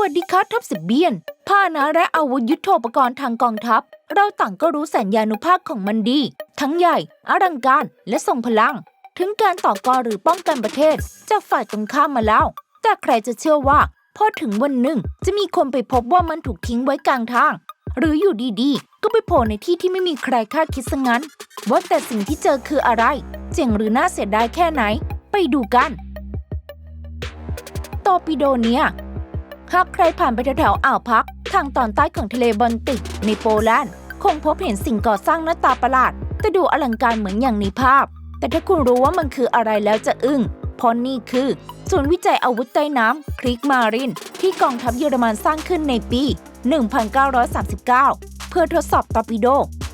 วัสดีครับทัพสิบเบียนผ้าหนะและอาวุธยุทโธปกรณ์ทางกองทัพ เราต่างก็รู้แสนยานุภาพของมันดี ทั้งใหญ่ อลังการ และทรงพลัง ถึงการต่อกรหรือป้องกันประเทศ จากฝ่ายตรงข้ามมาแล้ว แต่ใครจะเชื่อว่าพอถึงวันหนึ่ง จะมีคนไปพบว่ามันถูกทิ้งไว้กลางทาง หรืออยู่ดีๆ ก็ไปโผล่ในที่ที่ไม่มีใครคาดคิดซะงั้น ว่าแต่สิ่งที่เจอคืออะไร เจ๋งหรือน่าเสียดายแค่ไหน ไปดูกัน ตอร์ปิโดเนีย หากใครผ่านไปแถวๆอ่าวพัก ทางตอนใต้ของทะเลบอลติกในโปแลนด์ คงพบเห็นสิ่งก่อสร้างหน้าตาประหลาด แต่ดูอลังการเหมือนอย่างในภาพ แต่ถ้าคุณรู้ว่ามันคืออะไรแล้วจะอึ้งเพราะนี่คือ ศูนย์วิจัยอาวุธใต้น้ำคริกมาริน ที่กองทัพเยอรมันสร้างขึ้นในปี 1939 เพื่อทดสอบตอร์ปิโด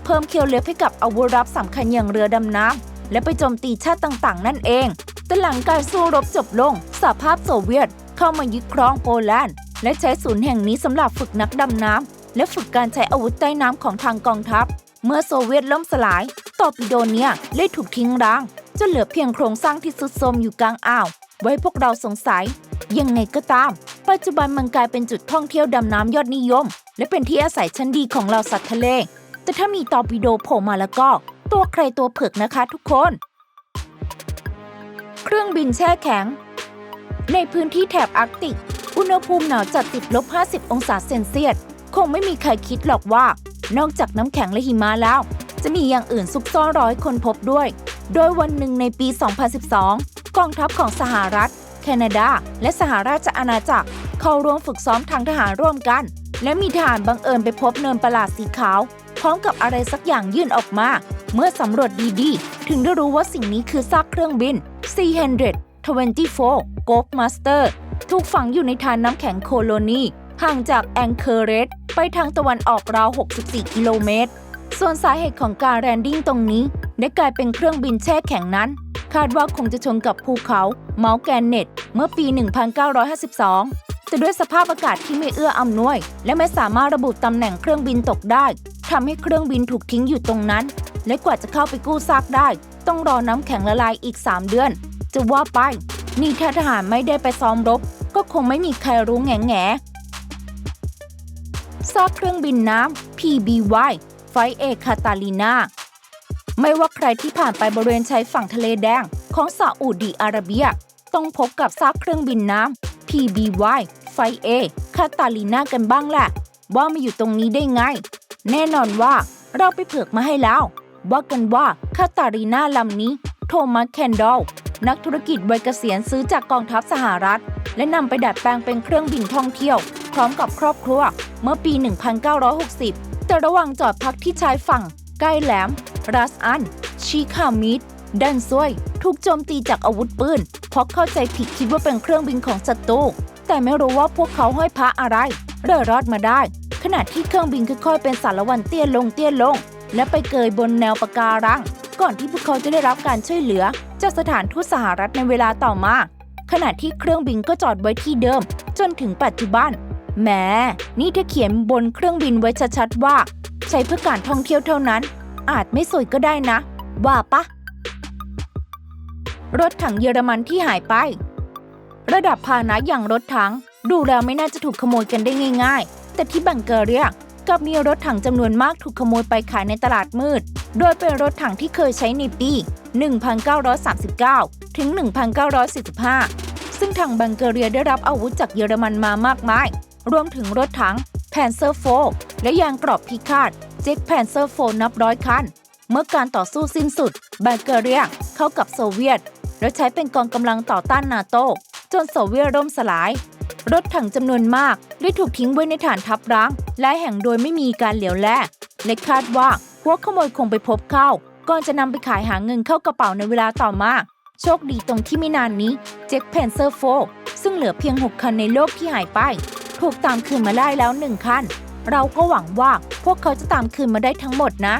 เพิ่มเคียวเล็บให้กับอาวุธรับสำคัญอย่างเรือดำน้ำและไปโจมตีชาติต่างๆ นั่นเองแต่หลังการสู้รบจบลงสหภาพโซเวียตเข้ามายึดครองโปแลนด์ และใช้ศูนย์แห่งนี้สำหรับฝึกนักดำน้ำและฝึกการใช้อาวุธใต้น้ำของทางกองทัพ เมื่อโซเวียตล่มสลาย ตอร์ปิโดเนียเลยถูกทิ้งร้างจนเหลือเพียงโครงสร้างที่สุดโทรมอยู่กลางอ่าว ไว้พวกเราสงสัย ยังไงก็ตาม ปัจจุบันมันกลายเป็นจุดท่องเที่ยวดำน้ำยอดนิยม และเป็นที่อาศัยชั้นดีของเราสัตว์ทะเล แต่ถ้ามีตอร์ปิโดโผล่มาแล้วก็ ตัวใครตัวเผือกนะคะทุกคน เครื่องบินแช่แข็ง ในพื้นที่แถบอาร์กติก อุณหภูมิหนาวจัดติดลบ 50 องศาเซนเซียส คงไม่มีใครคิดหรอกว่า นอกจากน้ำแข็งและหิมะแล้ว จะมีอย่างอื่นซุกซ่อนร้อให้คนพบด้วย โดยวันหนึ่งในปี 2012 กองทัพของสหรัฐ แคนาดา และสหราชอาณาจักร เข้าร่วมฝึกซ้อมทางทหารร่วมกัน และมีทหารบังเอิญไปพบเนินประหลาดสีขาว พร้อมกับอะไรสักอย่างยื่นออกมา เมื่อสำรวจดีๆ ถึงได้รู้ว่าสิ่งนี้คือซากเครื่องบิน C-124 Gulf Master ถูกฝังอยู่ในทานน้ำแข็งโคโลนีห่างจากแองเคอร์เรสไปทางตะวันออกราว 64 กิโลเมตร ส่วนสาเหตุของการแลนดิ้งตรงนี้ ได้กลายเป็นเครื่องบินแช่แข็งนั้น คาดว่าคงจะชนกับภูเขาเมาส์แกนเนตเมื่อปี 1952 แต่ด้วยสภาพอากาศที่ไม่เอื้ออำนวย และไม่สามารถระบุตำแหน่งเครื่องบินตกได้ทำให้เครื่องบินถูกทิ้งอยู่ตรงนั้น และกว่าจะเข้าไปกู้ซากได้ ต้องรอน้ำแข็งละลายอีก 3 เดือน จะว่าไป นี่ถ้าทหารไม่ได้ไปซ้อมรบ ก็คงไม่มีใครรู้แง่แง่ซากเครื่องบินน้ำ PBY ไฟเอคาตาลีนาไม่ว่าใครที่ผ่านไปบริเวณชายฝั่งทะเลแดงของซาอุดีอาระเบีย ต้องพบกับซากเครื่องบินน้ำ PBY ไฟเอคาตาลีนากันบ้างแหละ ว่ามาอยู่ตรงนี้ได้ไง แน่นอนว่าเราไปเผือกมาให้แล้ว ว่ากันว่าคาตาลีนาลำนี้ โทมัสแคนดอล นักธุรกิจวัยเกษียณซื้อจากกองทัพสหรัฐ และนำไปดัดแปลงเป็นเครื่องบินท่องเที่ยว พร้อมกับครอบครัว เมื่อปี 1960 แต่ระหว่างจอดพักที่ชายฝั่ง ใกล้แหลม รัสอัน ชีคามิดดันซวยถูกโจมตีจากอาวุธปืน เพราะเข้าใจผิดคิดว่าเป็นเครื่องบินของศัตรู แต่ไม่รู้ว่าพวกเขาห้อยพระอะไรเร่อรอดมาได้ ขณะที่เครื่องบินค่อยๆเป็นสารวันเตี้ยลงเตี้ยลง และไปเกยบนแนวปะการัง ก่อนที่พวกเขาจะได้รับการช่วยเหลือ จากสถานทูตสหรัฐในเวลาต่อมา ขณะที่เครื่องบินก็จอดไว้ที่เดิม จนถึงปัจจุบันแหมนี่ถ้าเขียนบนเครื่องบินไว้ชัดๆว่า ใช้เพื่อการท่องเที่ยวเท่านั้น อาจไม่สวยก็ได้นะ ว่าปะรถถังเยอรมันที่หายไป ระดับพาหนะอย่างรถถัง ดูแล้วไม่น่าจะถูกขโมยกันได้ง่าย ๆ แต่ที่บังเกอเรีย กับมีรถถังจำนวนมากถูกขโมยไปขายในตลาดมืด โดยเป็นรถถังที่เคยใช้ในปี 1939 ถึง 1945 ซึ่งทางบังเกเรียได้รับอาวุธจากเยอรมันมามากมาย รวมถึงรถถังแพนเซอร์โฟและยางกรอบพิฆาตเจ็กแพนเซอร์โฟนับร้อยคัน เมื่อการต่อสู้สิ้นสุดบังเกเรียเข้ากับโซเวียต และใช้เป็นกองกำลังต่อต้านนาโตจนโซเวียตร่มสลาย รถถังจำนวนมากได้ถูกทิ้งไว้ในฐานทัพร้างและแห่งโดยไม่มีการเหลียวแลและคาดว่าพวกขโมยคงไปพบเข้า ก่อนจะนำไปขายหาเงินเข้ากระเป๋าในเวลาต่อมา โชคดีตรงที่ไม่นานนี้เจ็คเพนเซอร์โฟซึ่งเหลือเพียง 6 คันในโลกที่หายไป ถูกตามคืนมาได้แล้วหนึ่งคัน เราก็หวังว่าพวกเขาจะตามคืนมาได้ทั้งหมดนะ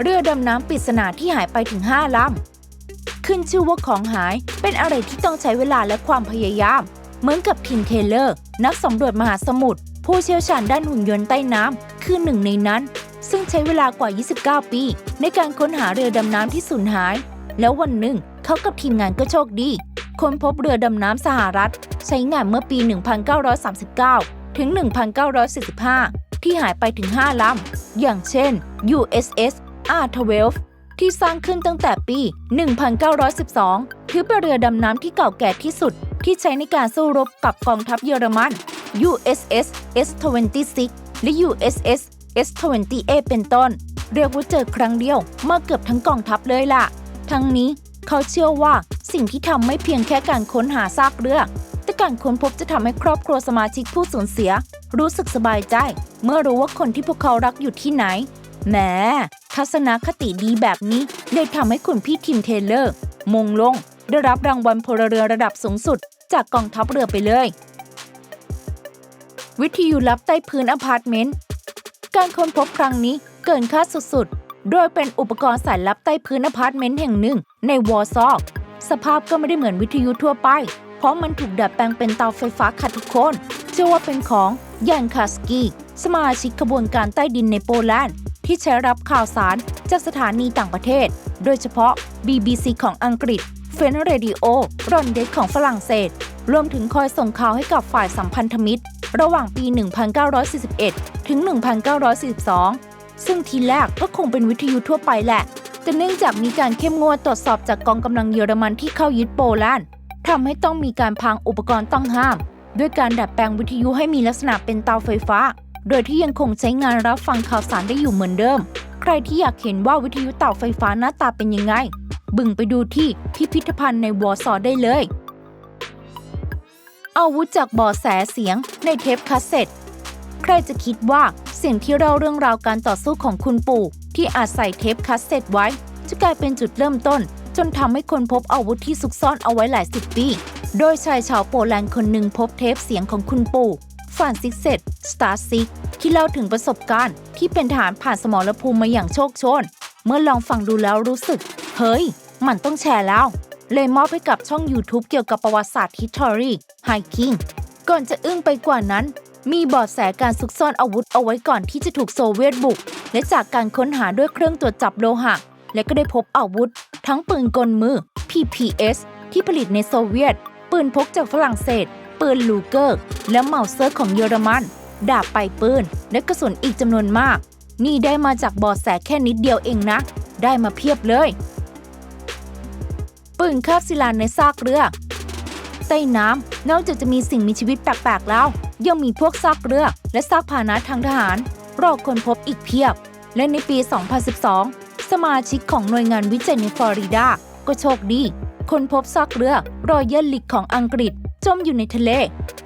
เรือดำน้ำปริศนาที่หายไปถึง 5ลำ ขึ้นชื่อว่าของหาย เป็นอะไรที่ต้องใช้เวลาและความพยายาม เหมือนกับทิมเทเลอร์ นักสำรวจมหาสมุทรผู้เชี่ยวชาญด้านหุ่นยนต์ใต้น้ำคือหนึ่งในนั้น ซึ่งใช้เวลากว่า 29 ปี ในการค้นหาเรือดำน้ำที่สูญหาย แล้ววันหนึ่งเขากับทีมงานก็โชคดีค้นพบเรือดำน้ำสหรัฐ ใช้งานเมื่อปี 1939 ถึง 1945 ที่หายไปถึง 5 ลำ อย่างเช่น USS R12 ที่สร้างขึ้นตั้งแต่ปี 1912 ถือเป็นเรือดำน้ำที่เก่าแก่ที่สุด ที่ใช้ในการสู้รบกับกองทัพเยอรมัน USS S-26 และ USS S-28 เป็นต้น เรียกว่าเจอครั้งเดียวมาเกือบทั้งกองทัพเลยล่ะ ทั้งนี้เขาเชื่อว่าสิ่งที่ทำไม่เพียงแค่การค้นหาซากเรือ แต่การค้นพบจะทำให้ครอบครัวสมาชิกผู้สูญเสีย รู้สึกสบายใจ เมื่อรู้ว่าคนที่พวกเขารักอยู่ที่ไหน แหม ทัศนคติดีแบบนี้เลยทำให้คุณพี่ทิมเทเลอร์ มงลง ได้รับรางวัลพลเรือระดับสูงสุด จากกองทัพเรือไปเลย วิทยุลับใต้พื้นอพาร์ตเมนต์ การค้นพบครั้งนี้เกินคาดสุดๆ โดยเป็นอุปกรณ์สายลับใต้พื้นอพาร์ตเมนต์แห่งหนึ่ง ในวอร์ซอร์สภาพก็ไม่ได้เหมือนวิทยุทั่วไป เพราะมันถูกดัดแปลงเป็นเตาไฟฟ้าค่ะทุกคนเชื่อว่าเป็นของยันคาสกีสมาชิกขบวนการใต้ดินในโปแลนด์ ที่ใช้รับข่าวสารจากสถานีต่างประเทศ โดยเฉพาะ BBC ของอังกฤษเฟนเรดิโอรอนเดกของฝรั่งเศส รวมถึงคอยส่งข่าวให้กับฝ่ายสัมพันธมิตร ระหว่างปี 1941 ถึง 1942 ซึ่งทีแรกก็คงเป็นวิทยุทั่วไปแหละ แต่เนื่องจากมีการเข้มงวดตรวจสอบจากกองกำลังเยอรมันที่เข้ายึดโปแลนด์ทำให้ต้องมีการพังอุปกรณ์ต้องห้าม ด้วยการดัดแปลงวิทยุให้มีลักษณะเป็นเตาไฟฟ้า โดยที่ยังคงใช้งานรับฟังข่าวสารได้อยู่เหมือนเดิม ใครที่อยากเห็นว่าวิทยุเตาไฟฟ้าหน้าตาเป็นยังไง บึงไปดูที่พิพิธภัณฑ์ในวอร์ซอได้เลย อาวุธจากบ่อแสเสียงในเทปคาสเซ็ตใครจะคิดว่าเสียงที่เล่าเรื่องราวการต่อสู้ของคุณปู่ ที่อาจใส่เทปคาสเซ็ตไว้ จะกลายเป็นจุดเริ่มต้น จนทำให้คนพบอาวุธที่ซุกซ่อนเอาไว้หลายสิบปี โดยชายชาวโปแลนด์คนหนึ่งพบเทปเสียงของคุณปู่ ฟานซิกเซตสตาร์ซิกที่เล่าถึงประสบการณ์ที่เป็นทหารผ่านสมรภูมิมาอย่างโชคชน เมื่อลองฟังดูแล้วรู้สึก เฮ้ย มันต้องแชร์แล้ว เลยมอบให้กับช่อง YouTube เกี่ยวกับประวัติศาสตร์ History Hiking ก่อนจะอึ้งไปกว่านั้น มีเบาะแสการซุกซ่อนอาวุธเอาไว้ก่อนที่จะถูกโซเวียตบุก และจากการค้นหาด้วยเครื่องตรวจจับโลหะ และก็ได้พบอาวุธ ทั้งปืนกลมือ PPS ที่ผลิตในโซเวียต ปืนพกจากฝรั่งเศส ปืนลูเกอร์ และเมาเซอร์ของเยอรมัน ดาบไปปืน และกระสุนอีกจำนวนมาก นี่ได้มาจากบาะแสแค่นิดเดียวเองนะ ได้มาเพียบเลย ปืนคาบศิลาในซากเรือ ใต้น้ำนอกจากจะมีสิ่งมีชีวิตแปลกๆแล้ว ยังมีพวกซากเรือ และซากพาหนะทางทหารรอคนพบอีกเพียบ และในปี 2012 สมาชิกของหน่วยงานวิจัยในฟลอริดา ก็โชคดี คนพบซากเรือรอยัลลิกของอังกฤษ จมอยู่ในทะเล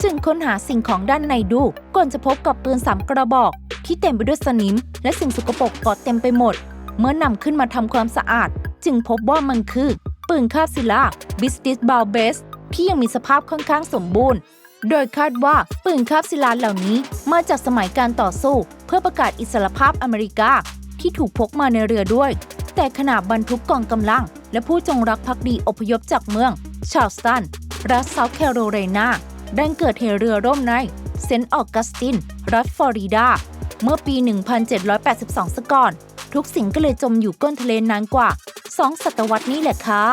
จึงค้นหาสิ่งของด้านในดู ก่อนจะพบกับปืนสามกระบอก ที่เต็มไปด้วยสนิม และสิ่งสกปรกเกาะเต็มไปหมด เมื่อนำขึ้นมาทำความสะอาด จึงพบว่ามันคือ ปืนคาบศิลาบิสติสบาลเบสที่ยังมีสภาพค่อนข้างสมบูรณ์ โดยคาดว่าปืนคาบศิลาเหล่านี้มาจากสมัยการต่อสู้ เพื่อประกาศอิสรภาพอเมริกา ที่ถูกพกมาในเรือด้วย แต่ขณะบรรทุกกองกำลัง และผู้จงรักภักดีอพยพจากเมืองชาลสตัน รัฐเซาท์แคโรไลนาดันเกิดเหตุเรือร่มในเซนต์ออกัสติน รัฐฟลอริดา เมื่อปี 1782ซะก่อน ทุกสิ่งก็เลยจมอยู่ก้นทะเลนานกว่า 2 ศตวรรษนี้แหละค่ะ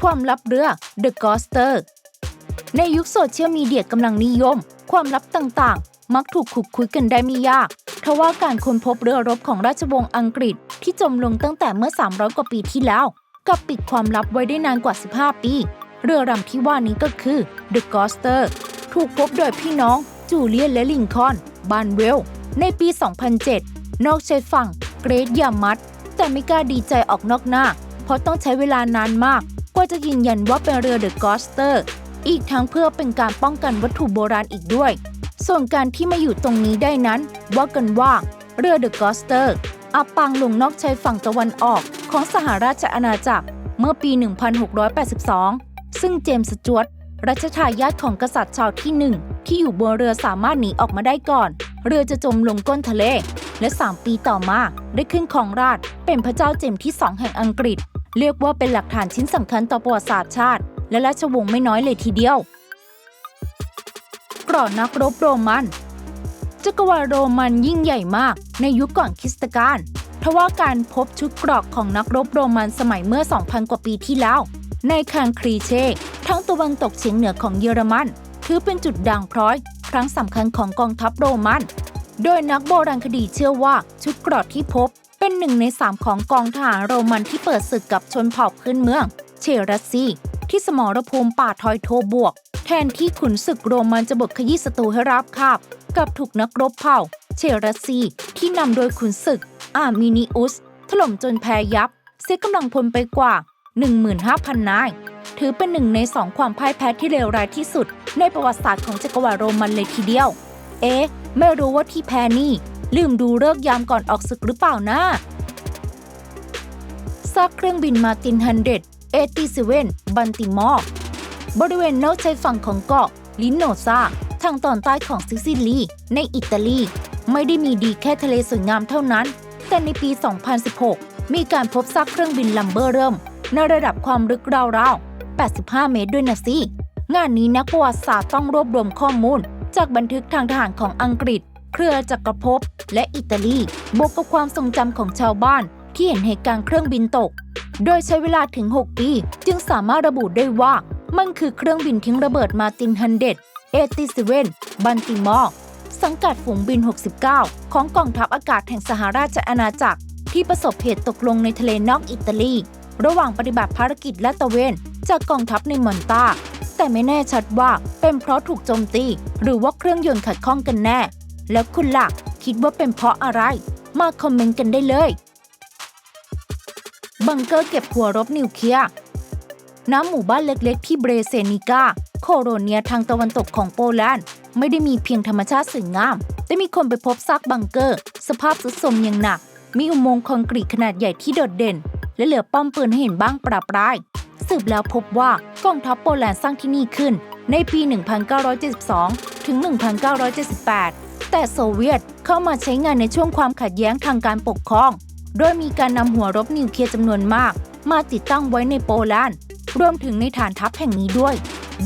ความลับเรือ The Ghoster ในยุคโซเชียลมีเดียกำลังนิยม ความลับต่างๆ มักถูกขุดคุยกันได้ไม่ยากทว่าการค้นพบเรือรบของราชวงศ์อังกฤษที่จมลงตั้งแต่เมื่อ 300 กว่าปีที่แล้ว กับปิดความลับไว้ได้นานกว่า 15 ปี เรือลำที่ว่านี้ก็คือ The Ghoster ถูกพบโดยพี่น้องจูเลียนและลิงคอนบานเวล ในปี 2007 นอกชายฝั่งเกรทยามัด แต่ไม่กล้าดีใจออกนอกหน้า เพราะต้องใช้เวลานานมาก กว่าจะยืนยันว่าเป็นเรือ The Ghoster อีกทั้งเพื่อเป็นการป้องกันวัตถุโบราณอีกด้วย ส่วนการที่มาอยู่ตรงนี้ได้นั้น ว่ากันว่าเรือ The Ghoster อับปางลงนอกชายฝั่งตะวันออก ของสหราชอาณาจักรเมื่อปี 1682 ซึ่งเจมส์จวตรัชทายาทของกษัตริย์ชาวที่หนึ่งที่อยู่บนเรือสามารถหนีออกมาได้ก่อน เรือจะจมลงก้นทะเล และ 3 ปีต่อมาได้ขึ้นของราชเป็นพระเจ้าเจมส์ที่2แห่งอังกฤษ เรียกว่าเป็นหลักฐานชิ้นสำคัญต่อประวัติศาสตร์ชาติ และราชวงศ์ไม่น้อยเลยทีเดียวกรอนนักรบโรมันจักรวาลโรมันยิ่งใหญ่มากในยุคก่อนคริสตกาล ทว่าการพบชุดเกรอกของนักรบโรมันสมัยเมื่อ 2,000 กว่าปีที่แล้ว ในคางครีเชทั้งตะวันตกเฉียงเหนือของเยอรมัน ถือเป็นจุดด่างพร้อย ครั้งสำคัญของกองทัพโรมัน โดยนักโบราณคดีเชื่อว่าชุดเกรอดที่พบ เป็นหนึ่งในสามของกองทหารโรมันที่เปิดศึกกับชนเผ่าพื้นเมือง เชรัสซีที่สมรภูมิป่าทอยโทบวก แทนที่ขุนศึกโรมันจะบุกขยี้ศัตรูให้ราบคาบกับถูกนักรบเผ่า เชรัสซีที่นำโดยขุนศึก อาร์มินิอุส ถล่มจนแพ้ยับ เสียกำลังพลไปกว่า 15,000 นาย ถือเป็นหนึ่งในสองความพ่ายแพ้ที่เลวร้ายที่สุด ในประวัติศาสตร์ของจักรวรรดิโรมันเลยทีเดียว เอ๊ะ ไม่รู้ว่าที่แพ้นี่ ลืมดูเลิกยามก่อนออกศึกหรือเปล่านะซากเครื่องบินมาตินฮันเดดเอตีเซเว่นบันติมอร์บริเวณนอกชายฝั่งของเกาะลินโนซาทางตอนใต้ของซิซิลี ในอิตาลี ไม่ได้มีดีแค่ทะเลสวยงามเท่านั้น แต่ในปี 2016 มีการพบซากเครื่องบินลัมเบอร์เริ่ม ในระดับความลึกราวๆ 85 เมตรด้วยนะสิงานนี้นักประวัติศาสตร์ต้องรวบรวมข้อมูล จากบันทึกทางทหารของอังกฤษ เครือจักรภพและอิตาลี บวกกับความทรงจำของชาวบ้าน ที่เห็นเหตุการณ์เครื่องบินตก โดยใช้เวลาถึง 6 ปี จึงสามารถระบุได้ว่า มันคือเครื่องบินทิ้งระเบิดมาตินฮันเดดเอติเซเวนบันติมอร์ สังกัดฝูงบิน 69 ของกองทัพอากาศแห่งสหราชอาณาจักร ที่ประสบเหตุตกลงในทะเลนอกอิตาลี ระหว่างปฏิบัติภารกิจและตะเวน จากกองทัพในมอนตา แต่ไม่แน่ชัดว่าเป็นเพราะถูกโจมตี หรือว่าเครื่องยนต์ขัดข้องกันแน่ แล้วคุณล่ะคิดว่าเป็นเพราะอะไร มาคอมเมนต์กันได้เลยบังเกอร์เก็บหัวรบนิวเคลียร์น้ำหมู่บ้านเล็กๆ ที่เบรเซนิกา โคโรเนียทางตะวันตกของโปแลนด์ ไม่ได้มีเพียงธรรมชาติสวยงาม แต่มีคนไปพบซากบังเกอร์ สภาพทรุดโทรมอย่างหนัก มีอุโมงค์คอนกรีตขนาดใหญ่ที่โดดเด่น และเหลือป้อมปืนให้เห็นบ้างประปราย สืบแล้วพบว่ากองทัพโปแลนด์สร้างที่นี่ขึ้น ในปี 1972 ถึง 1978 แต่โซเวียตเข้ามาใช้งานในช่วงความขัดแย้งทางการปกครอง โดยมีการนำหัวรบนิวเคลียร์จำนวนมาก มาติดตั้งไว้ในโปแลนด์ รวมถึงในฐานทัพแห่งนี้ด้วย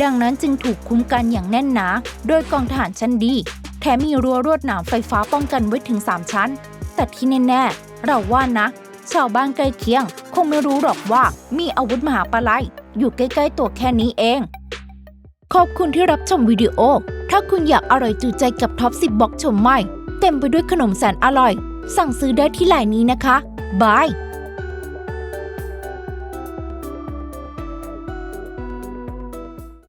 ดังนั้นจึงถูกคุ้มกันอย่างแน่นหนา โดยกองทหารชั้นดี แถมมีรั้วรวดหนามไฟฟ้าป้องกันไว้ถึง 3 ชั้น แต่ที่แน่ๆ เราว่านะ ชาวบ้านใกล้เคียง คงไม่รู้หรอกว่ามีอาวุธมหาปลัยอยู่ใกล้ๆตัวแค่นี้เอง ขอบคุณที่รับชมวิดีโอ ถ้าคุณอยากอร่อยจูใจกับท็อป 10บล็อกชมใหม่ เต็มไปด้วยขนมแสนอร่อย สั่งซื้อได้ที่ไลน์นี้นะคะบาย